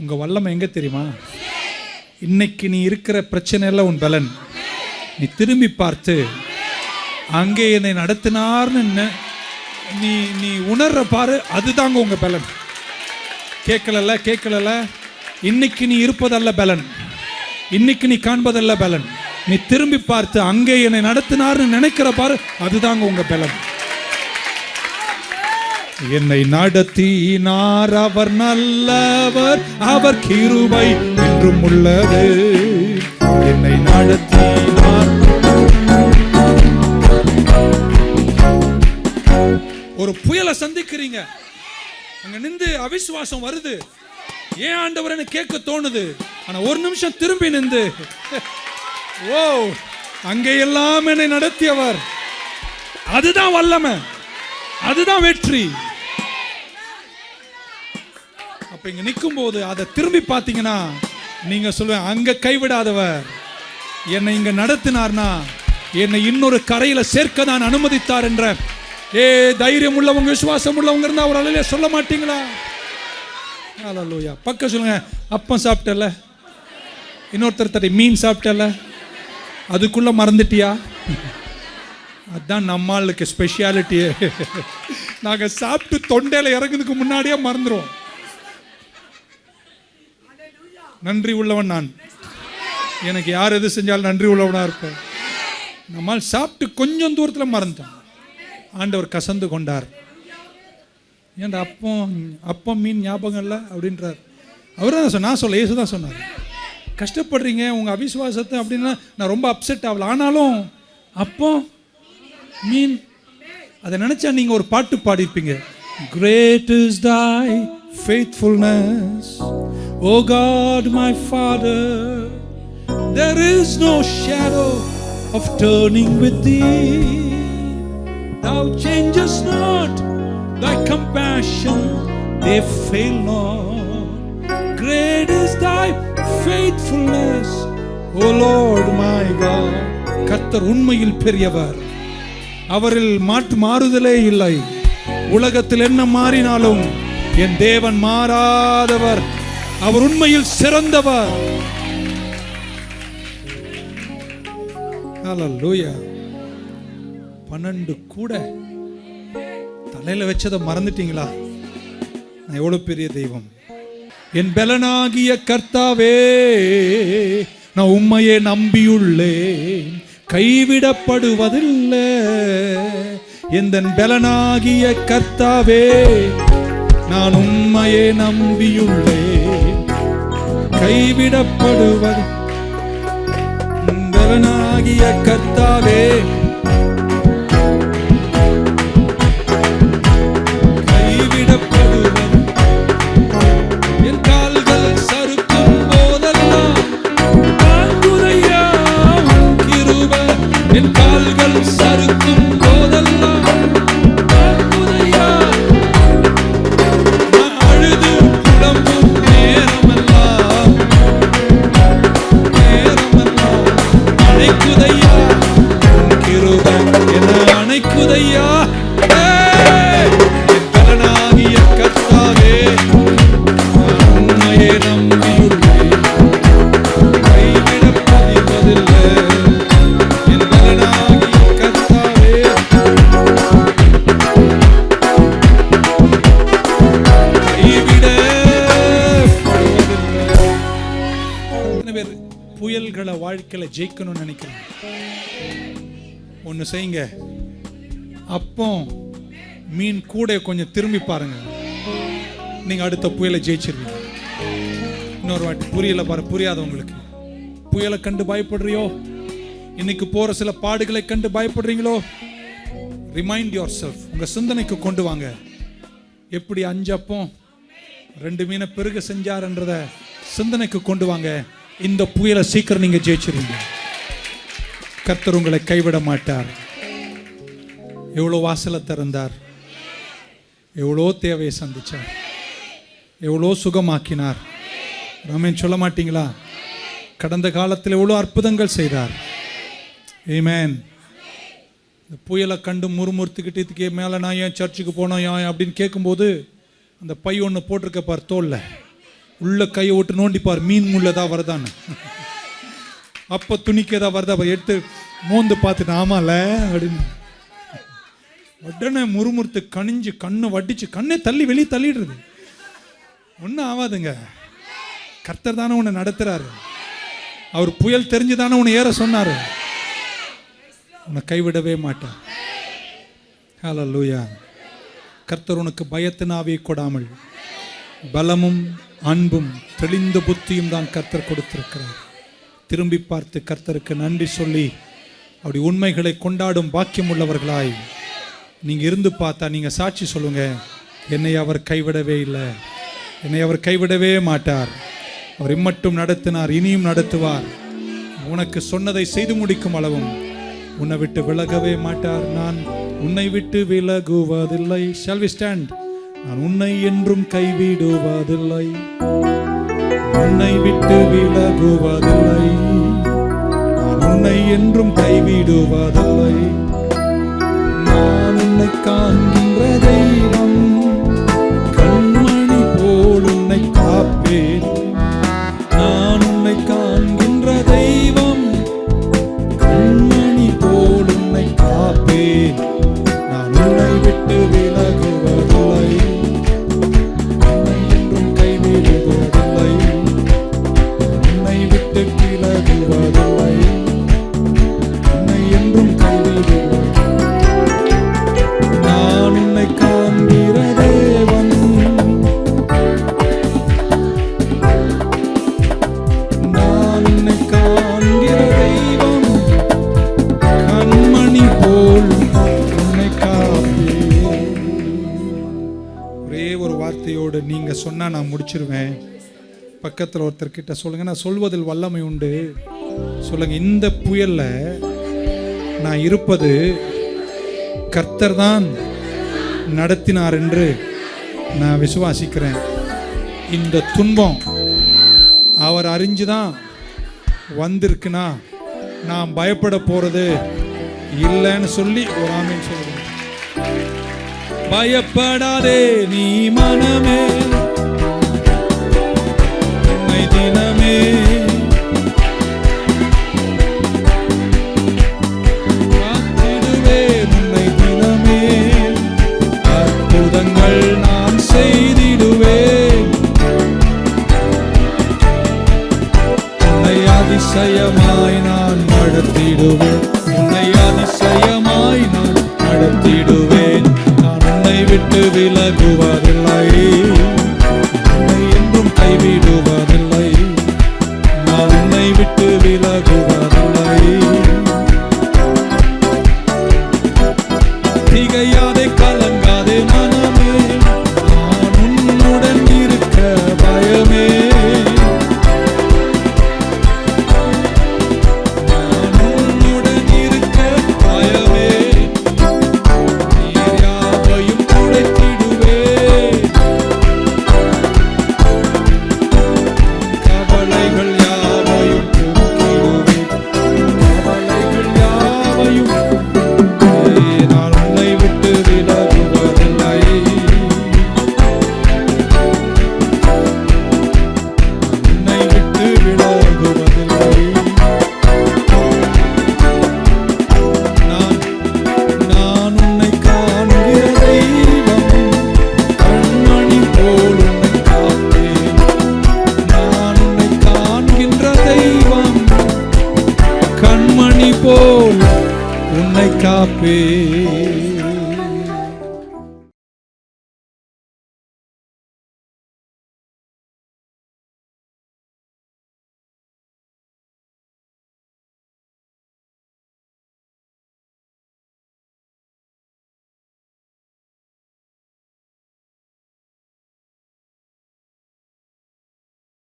உங்கள் வல்லமை எங்கே தெரியுமா? இன்னைக்கு நீ இருக்கிற பிரச்சனை எல்லாம் உன் பலன். நீ திரும்பி பார்த்து அங்கே என்னை நடத்தினார்னு என்ன நீ நீ உணர்ற பாரு அதுதாங்க உங்க பலன். கேட்கலல்ல கேட்கலல்ல? இன்னைக்கு நீ இருப்பதல்ல பலன். இன்னைக்கு நீ காண்பதல்ல பலன். நீ திரும்பி பார்த்து அங்கே என்னை நடத்தினார்னு நினைக்கிற பாரு அதுதாங்க உங்க பலன். என்னை நடத்தினார் அவர் நல்லவர் அவர் கிருபை என்றும் உள்ளது. என்னை நடத்தினார். ஒரு புயலை சந்திக்கிறீங்க. அங்க நின்று அவிசுவாசம் வருது. ஏன் ஆண்டவர்னு கேட்க தோணுது? ஆனா ஒரு நிமிஷம் திரும்பி நின்று. ஓ அங்கே எல்லாம் என்னை நடத்தியவர். அதுதான் வல்லமை. அதுதான் வெற்றி. அப்ப இங்க நிற்கும் போது அதை திரும்பி பார்த்தீங்கன்னா நீங்க சொல்லுவேன் அங்க கைவிடாதவர். என்னை இங்க நடத்தினார்னா என்னை இன்னொரு கரையில சேர்க்க தான் அனுமதித்தார் என்ற ஏ தைரியம் உள்ளவங்க விசுவாசம் உள்ளவங்க இருந்தா ஒரு அலையில சொல்ல மாட்டீங்களா? லோயா பக்கம் சொல்லுங்க அப்பம் சாப்பிட்டல? இன்னொருத்தர் தட்டி மீன் சாப்பிட்டல? அதுக்குள்ள மறந்துட்டியா? அதான் நம்மளுக்கு ஸ்பெஷாலிட்டியே நாங்கள் சாப்பிட்டு தொண்டையில் இறங்குறதுக்கு முன்னாடியே மறந்துடுவோம் நன்றி உள்ளவன் நான். எனக்கு யார் எது செஞ்சாலும் நன்றி உள்ளவனாக இருப்பேன் நம்மால் சாப்பிட்டு கொஞ்சம் தூரத்தில் மறந்துட்டோம். ஆண்டவர் கசந்து கொண்டார். ஏன்டா அப்பம் அப்பம் மீன் ஞாபகம் இல்லை? அப்படின்றார். அவர் தான் சொன்ன நான் சொல்ல இயேசு தான் சொன்னார். கஷ்டப்படுறீங்க உங்கள் அவிசுவாசத்தை அப்படின்னா நான் ரொம்ப அப்செட் ஆகல. ஆனாலும் அப்போ மீன் அதை நினச்சா நீங்கள் ஒரு பாட்டு பாடியிருப்பீங்க. Great is thy faithfulness Oh God my Father there is no shadow of turning with thee thou changest not thy compassion they fail not great is thy faithfulness O Lord my God கர்த்தர் உண்மையில் பெரியவர் அவரில் மாற்று மாறுதலே இல்லை உலகத்தில் என்ன மாறினாலும் என் தேவன் மாறாதவர். அவர் உண்மையில் சிறந்தவர். பன்னெண்டு கூட தலையில வச்சதை மறந்துட்டீங்களா? நான் எவ்வளவு பெரிய தெய்வம். என் பலனாகிய கர்த்தாவே நான் உம்மையே நம்பியுள்ளேன். கைவிடப்படுவதில்லை. எந்த பலனாகிய கர்த்தாவே நான் உண்மையே நம்பியுள்ளேன். கைவிடப்படுவது பலனாகிய கர்த்தாவே அணைக்குதையா உன் கிருபை என அணைக்குதையா ஏய்! என் பலனாகிய வாழ்க்கையில் ஜெயிக்கணும்னு நினைக்கிறேன். ஒன்று செய்யுங்க. அப்போ மீன் கூட கொஞ்சம் திரும்பி பாருங்க. நீங்கள் அடுத்த புயலை ஜெயிச்சிருவீங்க. இன்னொரு வாட்டி புரியல பாரு புரியாத உங்களுக்கு. புயலை கண்டு பயப்படுறியோ? இன்னைக்கு போகிற சில பாடுகளை கண்டு பயப்படுறீங்களோ? ரிமைண்ட் யுவர் செல்ஃப் உங்கள் சிந்தனைக்கு கொண்டு வாங்க. எப்படி அஞ்சப்போ ரெண்டு மீனை பெருக செஞ்சார்ன்றத சிந்தனைக்கு கொண்டு வாங்க. இந்த புயலை சீக்கிரம் நீங்க ஜெயிச்சிருங்க கர்த்தர் உங்களை கைவிட மாட்டார். எவ்வளோ வாசலை திறந்தார். எவ்வளோ தேவையை சந்தித்தார் எவ்வளோ சுகமாக்கினார். ரமேன் சொல்ல மாட்டீங்களா? கடந்த காலத்தில் எவ்வளோ அற்புதங்கள் செய்தார். ஏமேன் இந்த புயலை கண்டு முறுமுறுத்துக்கிட்டு இதுக்கே மேலே நான் ஏன் சர்ச்சுக்கு போனோம் ஏன் அப்படின்னு கேட்கும்போது அந்த பை ஒன்று போட்டிருக்க பார் தோல்ல. உள்ள கையை விட்டு நோண்டிப்பார். மீன் முள்ளதா வருதான்னு. அப்போ துணிக்கு ஏதாவது வருதா? அப்ப எடுத்து மோந்து பார்த்துட்டு ஆமால அப்படின்னு. உடனே முறுமுறுத்து கணிஞ்சு கண்ணை வட்டிச்சு கண்ணை தள்ளி வெளியே தள்ளிடுறது. ஒன்றும் ஆகாதுங்க கர்த்தர் தானே உன்னை நடத்துறாரு. அவர் புயல் தெரிஞ்சு தானே உன்னை ஏற சொன்னாரு. உன்னை கைவிடவே மாட்டார். லூயா கர்த்தர் உனக்கு பயத்தினாவே கொடாமல் பலமும் அன்பும் தெளிந்த புத்தியும் தான் கர்த்தர் கொடுத்திருக்கிறார். திரும்பி பார்த்து கர்த்தருக்கு நன்றி சொல்லி அப்படி உண்மைகளை கொண்டாடும் பாக்கியம் உள்ளவர்களாய் நீங்கள் இருந்து பார்த்தா நீங்கள் சாட்சி சொல்லுங்க. என்னை அவர் கைவிடவே இல்லை. என்னை அவர் கைவிடவே மாட்டார். அவர் இம்மட்டும் நடத்தினார் இனியும் நடத்துவார். உனக்கு சொன்னதை செய்து முடிக்கும் அளவும் உன்னை விட்டு விலகவே மாட்டார். நான் உன்னை விட்டு விலகுவதில்லை. ஷெல் வி ஸ்டாண்ட் நான் உன்னை என்றும் கைவிடுவதில்லை. உன்னை விட்டு விலகுவதில்லை. நான் உன்னை என்றும் கைவிடுவதில்லை. நான் உன்னை காண்கின்ற தெய்வம் சொன்னால் நான் முடிச்சிருவேன். பக்கத்தில் ஒருத்தர்கிட்ட சொல்லுங்கள் நான் சொல்வதில் வல்லமை உண்டு. சொல்லுங்கள் இந்த புயலில் நான் இருப்பது கர்த்தர் தான் நடத்தினார் என்று நான் விசுவாசிக்கிறேன். இந்த துன்பம் அவர் அறிஞ்சுதான் வந்திருக்குன்னா நான் பயப்பட போகிறது இல்லைன்னு சொல்லி ஒரு ஆமின்னு சொல்லுவேன் பயப்படாதே நீ மனமே. அற்புதங்கள் நான் செய்திடுவேன். உன்னை அதிசயமாய் நான் நடத்திடுவேன். உன்னை அதிசயமாய் நான் நடத்திடுவேன். நான் உன்னை விட்டு விலகுவதில்லை. உன்னை என்றும் கைவிடுவதில்லை. நான் உன்னை விட்டு விலகுவதில்லை